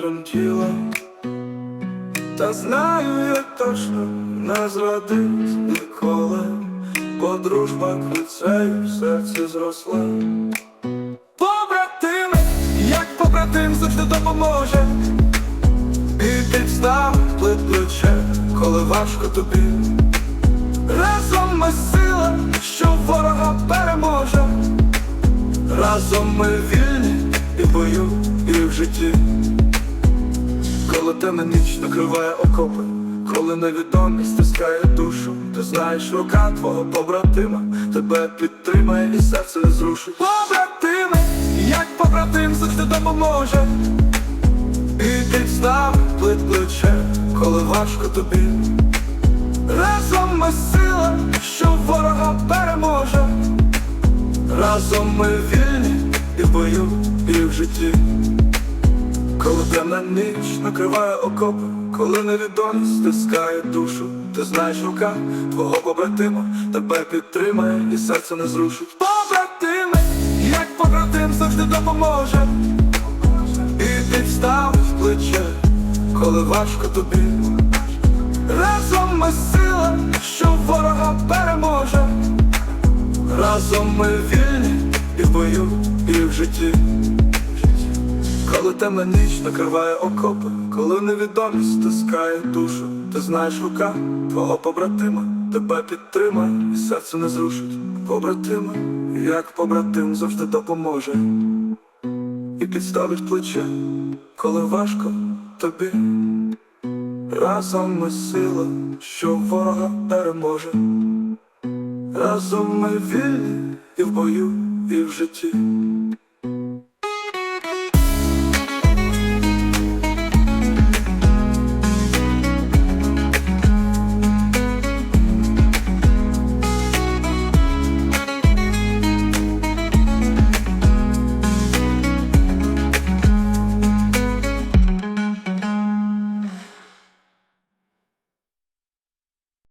тремтіла, та знаю я точно не зрадить ніколи, бо дружба крицею в серці зросла. Побратими, як побратим завжди допоможе, і підставить плече, коли важко тобі. Разом ми сила, що ворога переможе. Разом ми вільні бою, і в житті. Коли темна ніч накриває окопи, коли невідомість стискає душу, ти знаєш, рука твого побратима тебе підтримає і серце зрушить. Побратими, як побратим завжди допоможе, і підставить плече, коли важко тобі. Разом ми сила, що ворога переможе. Разом ми вільні і і в житті. Коли темна ніч накриває окопи, коли невідомість стискає душу, ти знаєш рука твого побратима тебе підтримає і серце не зрушить. Побратими, як побратим завжди допоможе, і підставить плече, коли важко тобі. Разом ми сила, що ворога переможе. Разом ми вільні і в бою, житті. Коли темна ніч накриває окопи, коли невідомість стискає душу, ти знаєш рука твого побратима, тебе підтримає і серце не зрушить. Побратима, як побратим завжди допоможе і підставить плече, коли важко тобі. Разом ми сила, що ворога переможе. Разом ми вільні і в бою, і в житті.